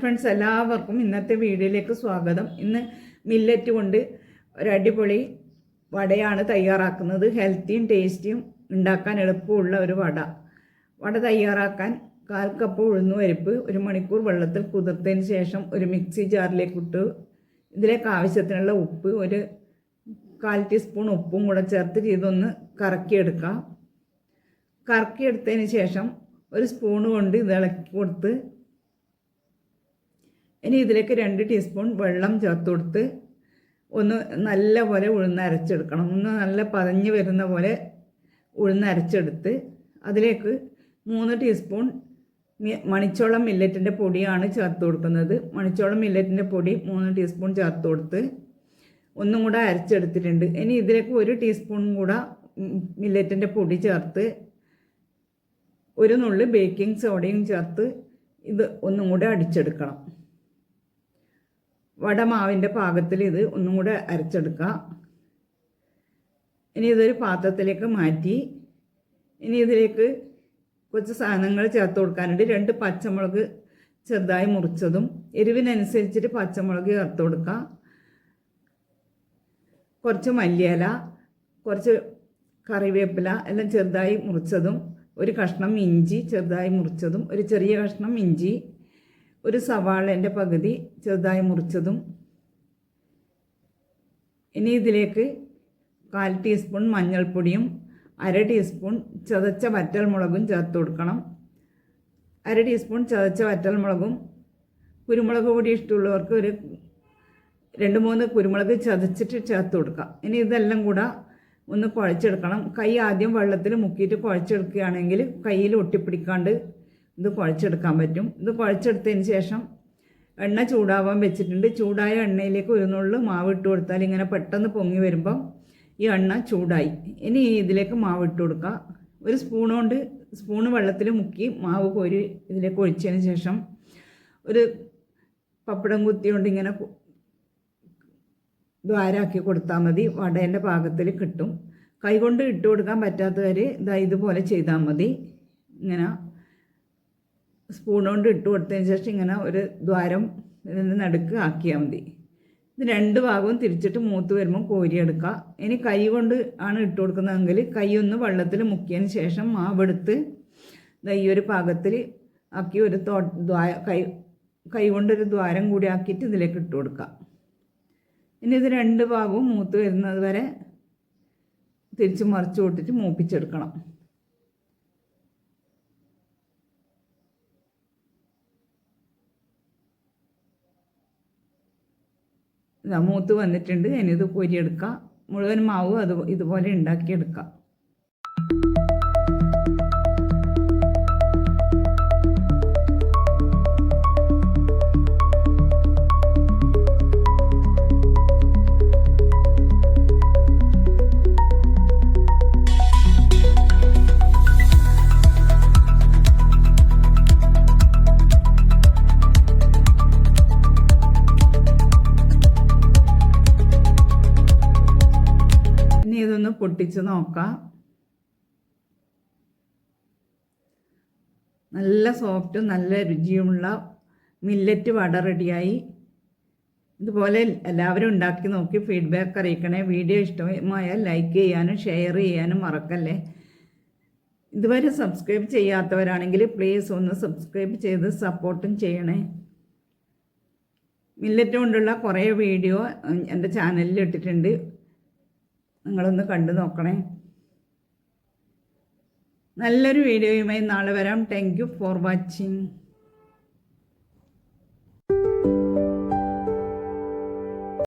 Friends എല്ലാവർക്കും ഇന്നത്തെ വീഡിയോയിലേക്ക് സ്വാഗതം. ഇന്ന് മില്ലറ്റ് കൊണ്ട് ഒരു അടിപൊളി വടയാണ് തയ്യാറാക്കുന്നത്. ഹെൽത്തിയും ടേസ്റ്റിയും ഉണ്ടാക്കാൻ എളുപ്പമുള്ള ഒരു വട. വട തയ്യാറാക്കാൻ കാൽ കപ്പ് ഉഴുന്നു പരിപ്പ് ഒരു മണിക്കൂർ വെള്ളത്തിൽ കുതിർത്തതിന് ശേഷം ഒരു മിക്സി ജാറിലേക്ക് ഇട്ട്. ഇതിലേക്ക് ആവശ്യത്തിനുള്ള ഉപ്പ് ഒരു കാൽ ടീസ്പൂൺ ഉപ്പും കൂടെ ചേർത്ത് ഇതൊന്ന് കറക്കിയെടുക്കാം. കറക്കിയെടുത്തതിന് ശേഷം ഒരു സ്പൂൺ കൊണ്ട് ഇളക്കി കൊടുത്ത് ഇനി ഇതിലേക്ക് രണ്ട് ടീസ്പൂൺ വെള്ളം ചേർത്ത് കൊടുത്ത് ഒന്ന് നല്ല പോലെ ഉഴുന്നരച്ചെടുക്കണം ഒന്ന് നല്ല പതഞ്ഞ് വരുന്ന പോലെ ഉഴുന്നരച്ചെടുത്ത് അതിലേക്ക് മൂന്ന് ടീസ്പൂൺ മണിച്ചോളം മില്ലറ്റിന്റെ പൊടിയാണ് ചേർത്ത് കൊടുക്കുന്നത്. മണിച്ചോളം മില്ലറ്റിന്റെ പൊടി മൂന്ന് ടീസ്പൂൺ ചേർത്ത് കൊടുത്ത് ഒന്നും കൂടെ അരച്ചെടുത്തിട്ടുണ്ട്. ഇനി ഇതിലേക്ക് ഒരു ടീസ്പൂൺ കൂടെ മില്ലറ്റിന്റെ പൊടി ചേർത്ത് ഒരു നുള്ളി ബേക്കിംഗ് സോഡയും ചേർത്ത് ഇത് ഒന്നും കൂടെ അടിച്ചെടുക്കണം. വടമാവിന്റെ പാകത്തിൽ ഇത് ഒന്നും കൂടെ അരച്ചെടുക്കുക. ഇനി ഇതൊരു പാത്രത്തിലേക്ക് മാറ്റി. ഇനി ഇതിലേക്ക് കുറച്ച് സാധനങ്ങൾ ചേർത്ത് കൊടുക്കാനുണ്ട്. രണ്ട് പച്ചമുളക് ചെറുതായി മുറിച്ചതും എരിവിനനുസരിച്ചിട്ട് പച്ചമുളക് ചേർത്ത് കൊടുക്കുക. കുറച്ച് മല്ലിയില കുറച്ച് കറിവേപ്പില എല്ലാം ചെറുതായി മുറിച്ചതും ഒരു കഷ്ണം ഇഞ്ചി ചെറുതായി മുറിച്ചതും ഒരു ചെറിയ കഷ്ണം ഇഞ്ചി ഒരു സവാളേന്റെ പകുതി ചെറുതായി മുറിച്ചതും ഇനി ഇതിലേക്ക് കാൽ ടീസ്പൂൺ മഞ്ഞൾപ്പൊടിയും അര ടീസ്പൂൺ ചതച്ച വറ്റൽമുളകും ചേർത്ത് കൊടുക്കണം. അര ടീസ്പൂൺ ചതച്ച വറ്റൽമുളകും കുരുമുളക് പൊടി ഇഷ്ടമുള്ളവർക്ക് ഒരു രണ്ട് മൂന്ന് കുരുമുളക് ചതച്ചിട്ട് ചേർത്ത് കൊടുക്കാം. ഇനി ഇതെല്ലാം കൂടെ ഒന്ന് കുഴച്ചെടുക്കണം. കൈ ആദ്യം വെള്ളത്തിൽ മുക്കിയിട്ട് കുഴച്ചെടുക്കുകയാണെങ്കിൽ കയ്യിൽ ഒട്ടിപ്പിടിക്കാണ്ട് ഇത് കുഴച്ചെടുക്കാൻ പറ്റും. ഇത് കുഴച്ചെടുത്തതിന് ശേഷം എണ്ണ ചൂടാവാൻ വെച്ചിട്ടുണ്ട്. ചൂടായ എണ്ണയിലേക്ക് ഒരു നുള്ളു മാവ് ഇട്ട് കൊടുത്താൽ ഇങ്ങനെ പെട്ടെന്ന് പൊങ്ങി വരുമ്പോൾ ഈ എണ്ണ ചൂടായി. ഇനി ഇതിലേക്ക് മാവ് ഇട്ട് കൊടുക്കുക ഒരു സ്പൂൺ കൊണ്ട് സ്പൂണ് വെള്ളത്തിൽ മുക്കി മാവ് കോരി ഇതിലേക്ക് ഒഴിച്ചതിന് ശേഷം ഒരു പപ്പടം കുത്തി കൊണ്ട് ഇങ്ങനെ ദ്വാരാക്കി കൊടുത്താൽ മതി. വടേന്റെ പാകത്തിൽ കിട്ടും. കൈകൊണ്ട് ഇട്ട് കൊടുക്കാൻ പറ്റാത്തവർ ഇതാ ഇതുപോലെ ചെയ്താൽ മതി. ഇങ്ങനെ സ്പൂൺ കൊണ്ട് ഇട്ട് കൊടുത്തതിന് ശേഷം ഇങ്ങനെ ഒരു ദ്വാരം ഇതിന്റെ നടുക്ക് ആക്കിയാൽ മതി. ഇത് രണ്ട് ഭാഗവും തിരിച്ചിട്ട് മൂത്ത് വരുമ്പോൾ കോരിയെടുക്കുക ഇനി കൈ കൊണ്ട് ആണ് ഇട്ട് കൊടുക്കുന്നതെങ്കിൽ കൈ ഒന്ന് വെള്ളത്തിൽ മുക്കിയതിന് ശേഷം മാവെടുത്ത് ഈ ഒരു പാകത്തിൽ ആക്കി ഒരു തോ ദ്വാര കൈ കൈ കൊണ്ടൊരു ദ്വാരം കൂടി ആക്കിയിട്ട് ഇതിലേക്ക് ഇട്ട് കൊടുക്കുക. ഇനി ഇത് രണ്ട് ഭാഗവും മൂത്ത് വരുന്നത് വരെ തിരിച്ച് മറിച്ച് വിട്ടിട്ട് മൂപ്പിച്ചെടുക്കണം. ഇതാ മൂത്ത് വന്നിട്ടുണ്ട്. ഇനി ഇത് പൊരിയെടുക്കാം. മുഴുവൻ മാവ് അത് ഇതുപോലെ ഉണ്ടാക്കിയെടുക്കാം. പൊട്ടിച്ച് നോക്കാം. നല്ല സോഫ്റ്റും നല്ല രുചിയുമുള്ള മില്ലറ്റ് വട റെഡിയായി. ഇതുപോലെ എല്ലാവരും ഉണ്ടാക്കി നോക്കി ഫീഡ്ബാക്ക് അറിയിക്കണേ. വീഡിയോ ഇഷ്ടമായ ലൈക്ക് ചെയ്യാനും ഷെയർ ചെയ്യാനും മറക്കല്ലേ. ഇതുവരെ സബ്സ്ക്രൈബ് ചെയ്യാത്തവരാണെങ്കിൽ പ്ലീസ് ഒന്ന് സബ്സ്ക്രൈബ് ചെയ്ത് സപ്പോർട്ടും ചെയ്യണേ. മില്ലറ്റ് കൊണ്ടുള്ള കുറേ വീഡിയോ എന്റെ ചാനലിൽ ഇട്ടിട്ടുണ്ട്. നിങ്ങളൊന്ന് കണ്ടു നോക്കണേ. നല്ലൊരു വീഡിയോയുമായി നാളെ വരാം. Thank you for watching